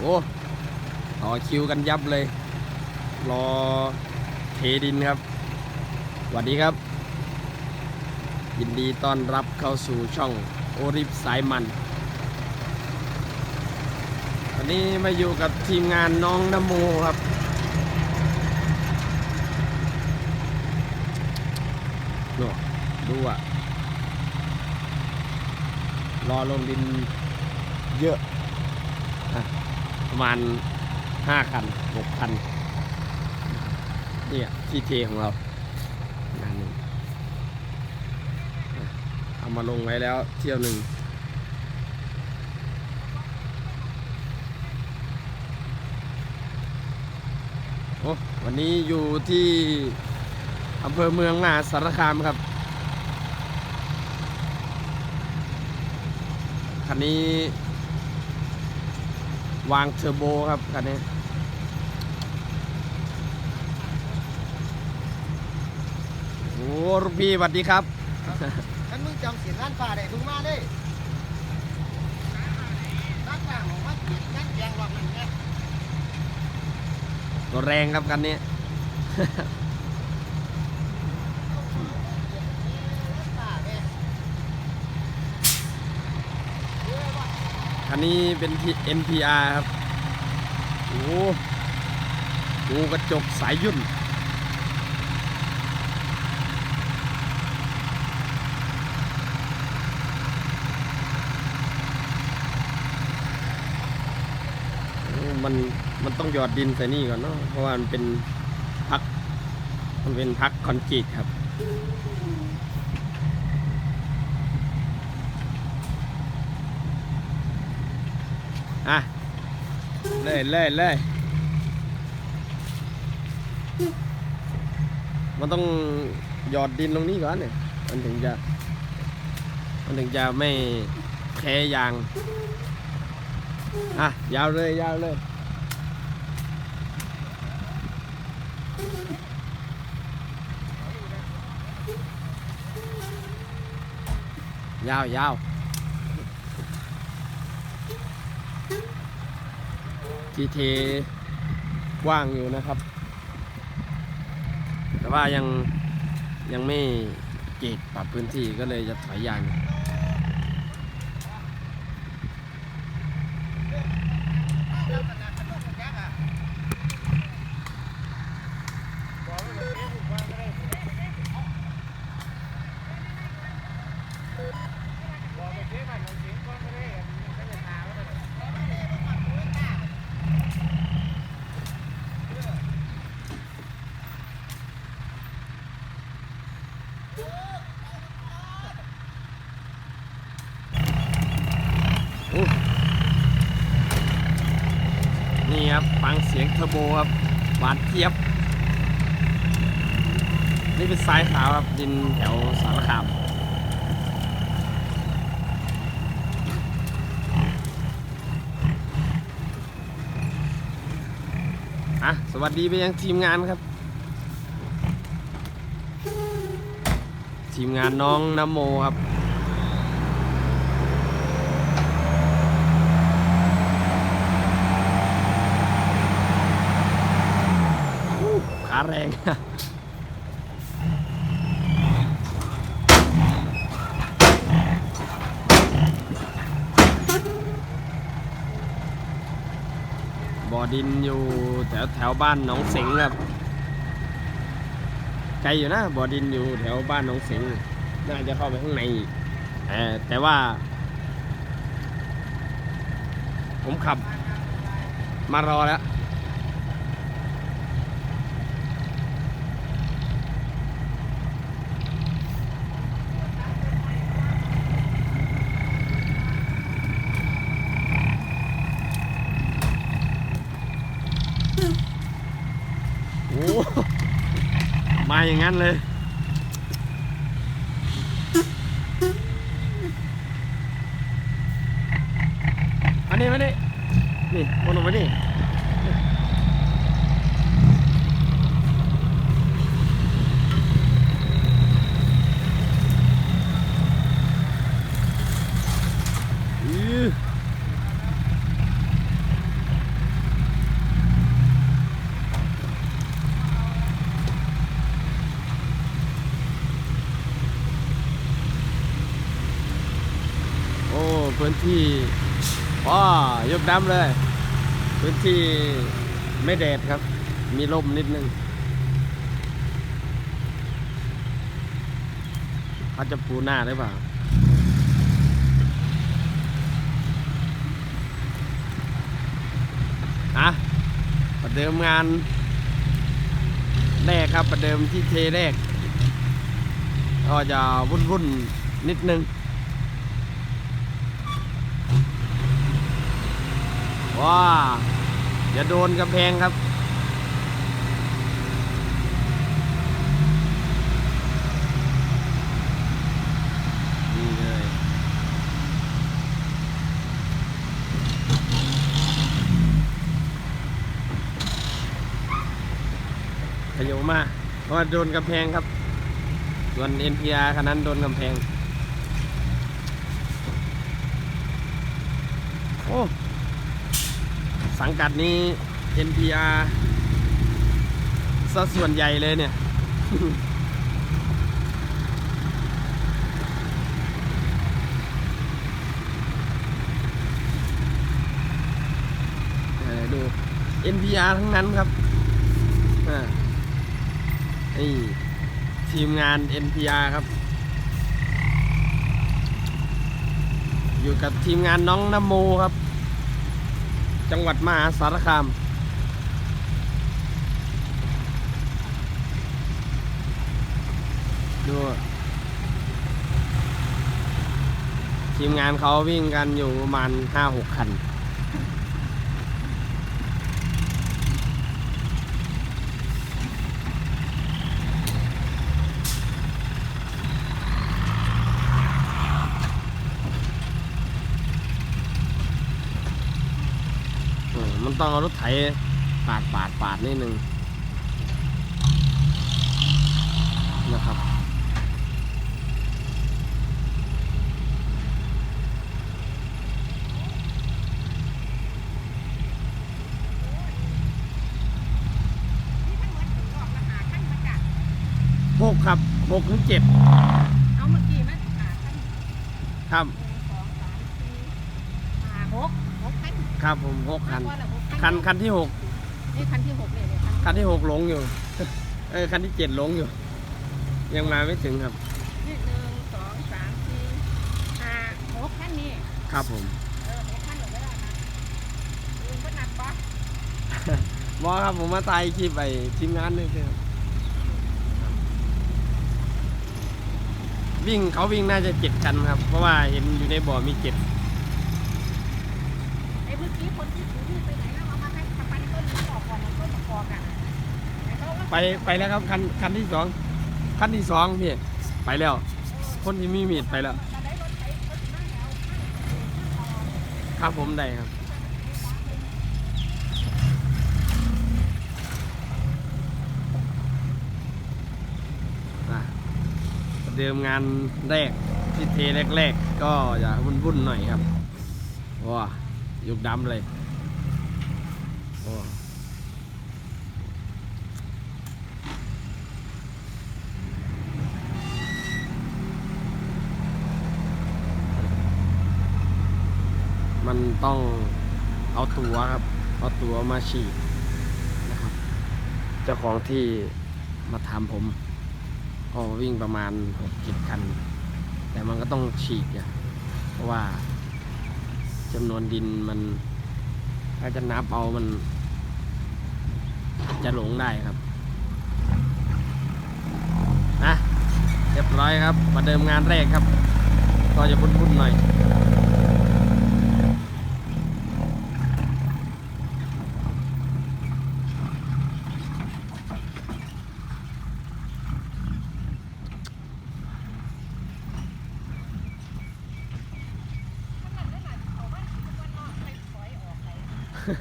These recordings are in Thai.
โอ้ต่อคิวกันยับเลย รอเทดินครับสวัสดีครับ ยินดีต้อนรับเข้าสู่ช่องโอริฟสายมันวันนี้มาอยู่กับทีมงานน้องนโมครับ โน่ดูอะ รอลงดินเยอะ ประมาณห้าคันหกคันเนี่ยที่เทของเรางานนี้อะเอามาลงไว้แล้วเที่ยวหนึ่งโอ้วันนี้อยู่ที่อำเภอเมืองมหาสารคามครับ คันนี้ วางเทอร์โบครับคันนี้โอ้ลูกพี่สวัสดีครับฉันมึงจำเสียงร้านป่าได้มึงมาได้ร้านป่าของวัดเกียรติงานแกงรอบนั้นไงตัวแรงครับคันนี้ ร้านป่าเนี่ย คันนี้เป็นที่ NPR ครับ โอ้โหกระจกสายยุ่น มัน มันต้องหยอดดินใส่นี่ก่อนเนาะ เพราะว่ามันเป็นพัก มันเป็นพักคอนกรีตครับ อะเลยเลยเลยมันต้องหยอดดินลงนี้ก่อนเนี่ย มันถึงจะ มันถึงจะไม่แพ้ยาง อะ ยาวเลย ยาวเลยยาวยาว ทีเทว่างอยู่นะครับ แต่ว่ายังยังไม่เกตปรับพื้นที่ก็เลยจะถอยยาง นี่ครับฟังเสียงเทอร์โบครับหวานเจี๊ยบ นี่เป็นสายขาวครับดินแถวสารคามอะสวัสดีไปยังทีมงานครับ ทีมงานน้องนโมครับ ขา แรง บ่อดินอยู่แถวแถวบ้านหนองสิงครับ ไกลอยู่นะบ่อดินอยู่แถวบ้านหนองสิงน่าจะเข้าไปข้างในแต่ว่า ผมขับมารอแล้ว โอ้ มาอย่างนั้นเลยอันนี้มานี่นี่วนลงมานี่อื้อ พื้นที่ว้ายกน้ำเลย พื้นที่ไม่แดดครับ มีลมนิดนึงเขาจะปูหน้าหรือเปล่าอะประเดิมงานแรกครับประเดิมที่เทแรกก็จะวุ่นวุ่นๆนิดนึง ว้าอย่าโดนกำแพงครับ นี่เลย ขยมาเพราะว่าโดนกำแพงครับ ส่วน NPR คันนั้นโดนกำแพง โอ้ สังกัดนี้ NPR ซะส่วนใหญ่เลยเนี่ย ดู NPR ทั้งนั้นครับอ่านี่ทีมงาน NPR ครับ อยู่กับทีมงานน้องนโมครับ จังหวัดมหาสารคาม ดูทีมงานเขาวิ่งกันอยู่ประมาณห้าหกคัน ต้องเอารถไถปาดปาดปาดนิดนึงนะครับหกครับหกถึงเจ็ดเอาเมื่อกี้มันหาขั้นครับหนึ่งสองสามสี่ห้าหกหกขั้นครับผมหกคันว่าละหก คันคันที่หกนี่คันที่หกเนี่ยเนี่ยคันคันที่หกหลงอยู่ เออคันที่เจ็ดหลงอยู่ ยังมาไม่ถึงครับ นี่หนึ่งสองสามสี่ห้าหกขั้นนี่ครับผมเออหกขั้นเหลือไม่ได้นะลุงก็หนักปะบอครับผมมาตายคลิปไปทีมงานนี่ครับวิ่งเขาวิ่งน่าจะเจ็ดคันครับ เพราะว่าเห็นอยู่ในบ่อมีเจ็ดไอ้เมื่อกี้คนที่ ไปไปแล้วครับคันคันที่สองคันที่สองพี่ไปแล้ว คนที่มีมีดไปแล้ว ครับผมได้ครับเดิมงานแรกที่เทแรกๆก็อย่าวุ่นๆหน่อยครับว้ายุกดำเลย มันต้องเอาตัวครับ เอาตัวมาฉีดนะครับ เจ้าของที่มาทำผมก็วิ่งประมาณหกจิคัน แต่มันก็ต้องฉีกอะเพราะว่าจำนวนดินมันถ้าจะนับเอามัน จะหลงได้ครับนะเรียบร้อยครับมาเดิมงานแรกครับ ก็จะพุ่นๆหน่อย โอเ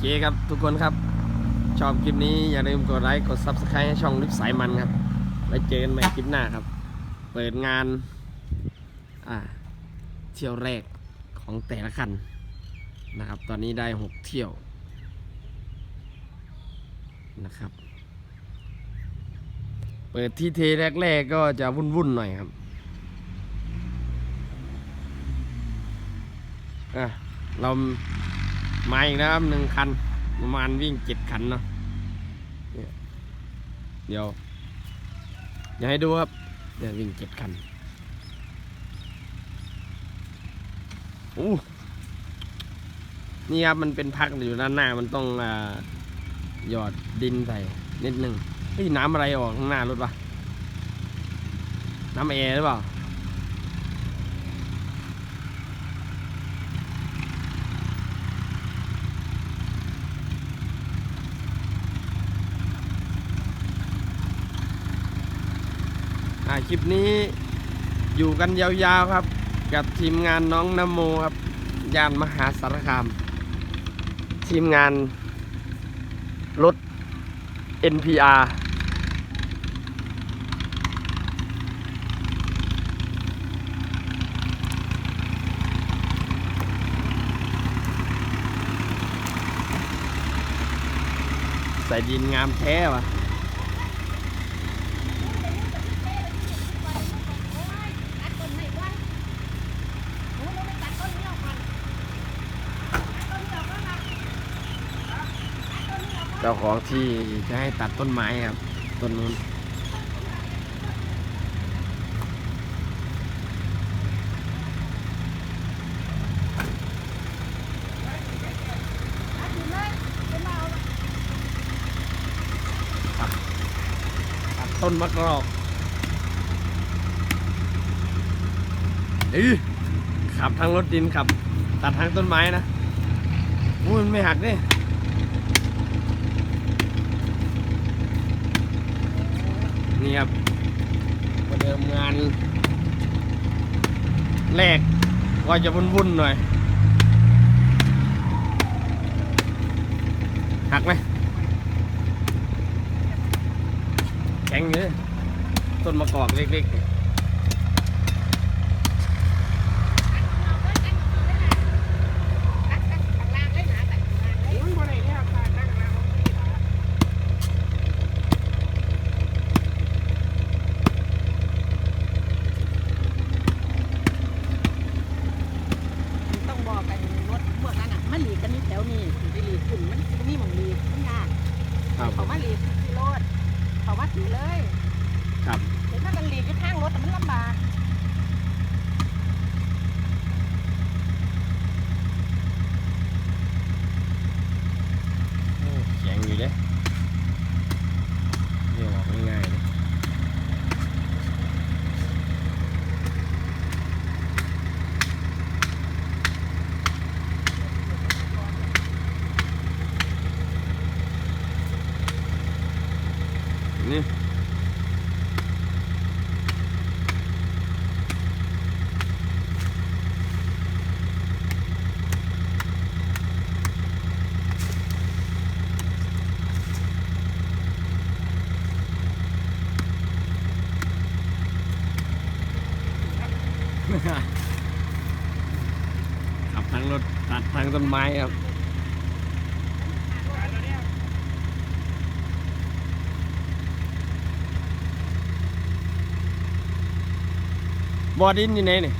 คครับทุกคนครับ ชอบคลิปนี้อย่าลืมกดไลค์กด Subscribe ให้ช่องลิฟสายมันครับไว้วเจอกันใหม่คลิปหน้าครับ เปิดงานอ่าเที่ยวแรกของแต่ละคันนะครับ ตอนนี้ได้ 6 เที่ยวนะครับ เปิดที่เทแรกๆก็จะวุ่นๆหน่อยครับอะเรามาอีกนะครับหนึ่งคันประมาณวิ่งเจ็ดคันเนาะเดี๋ยวอย่าให้ดูครับเดี๋ยววิ่งเจ็ดคันโอ้นี่ครับมันเป็นพักอยู่ด้านหน้ามันต้องอหยอดดินใส่นิดนึง ฮ้ยน้ำอะไรออกข้างหน้ารถวะน้ำแอร์หรือเปล่าอ่าคลิปนี้อยู่กันยาวๆครับ กับทีมงานน้องนโมครับยานมหาสารคาม ทีมงานรถ NPR ใส่ดินงามแท้วะ ตัดต้นให้ก่อนหนูหนูไปตัดต้นนี้ออกก่อนตัดต้นนี้ออกก่อนนะ ใส่ดินงามแท้ว่ะเจ้าของที่จะให้ตัดต้นไม้ครับ ต้นนู้น ตัดอยู่เลยเป็นมาเอาละ ตัดต้นมะกรอกอือขับทางรถดินขับ ตัดทางต้นไม้นะอู้มันไม่หักเนี่ยนี่ครับประเดิมงานแรกก็จะวุ่นๆหน่อย หักไหม ข็งเลยต้นมะกอกเล็กๆเนี่ยตัดตัดข้างล่างเลยนมันบ่ได้เนี่ยค่ะตั้งนะของพี่หลาต้องบอกกันรถพวกนั้นอะมันหลีกกันนี่แถวนี้ถึงจะหลีกขึ้นมันนี่มองหลีกมันยากเขามาหลีกที่รถ เขามาถือเลยครับเดี๋ยวถ้ากันหลีกอยู่ข้างรถแต่มันลำบาก โอ้แข็งอยู่เลยเรียกออกง่ายๆเลยนี่ ขับ ทางรถตัดทางต้นไม้ครับบอดินอยู่ไหนนี่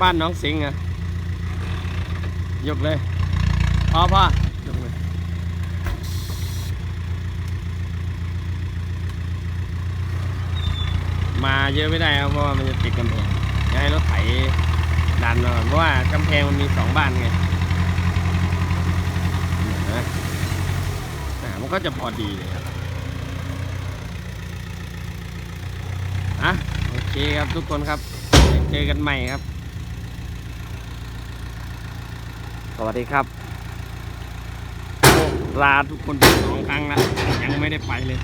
บ้านน้องสิงห์อะยกเลยพอพ่อยกเลยมาเยอะไม่ได้ครับเพราะว่ามันจะติดกำแพงอยากให้รถไถ ดันมาก่อนเพราะว่ากำแพงมันมีสองบ้านไงนะอ่มันก็จะพอดีเลยครับอะโอเคครับทุกคนครับ เจอกันใหม่ครับ สวัสดีครับลาทุกคนสองครั้งแล้วยังไม่ได้ไปเลย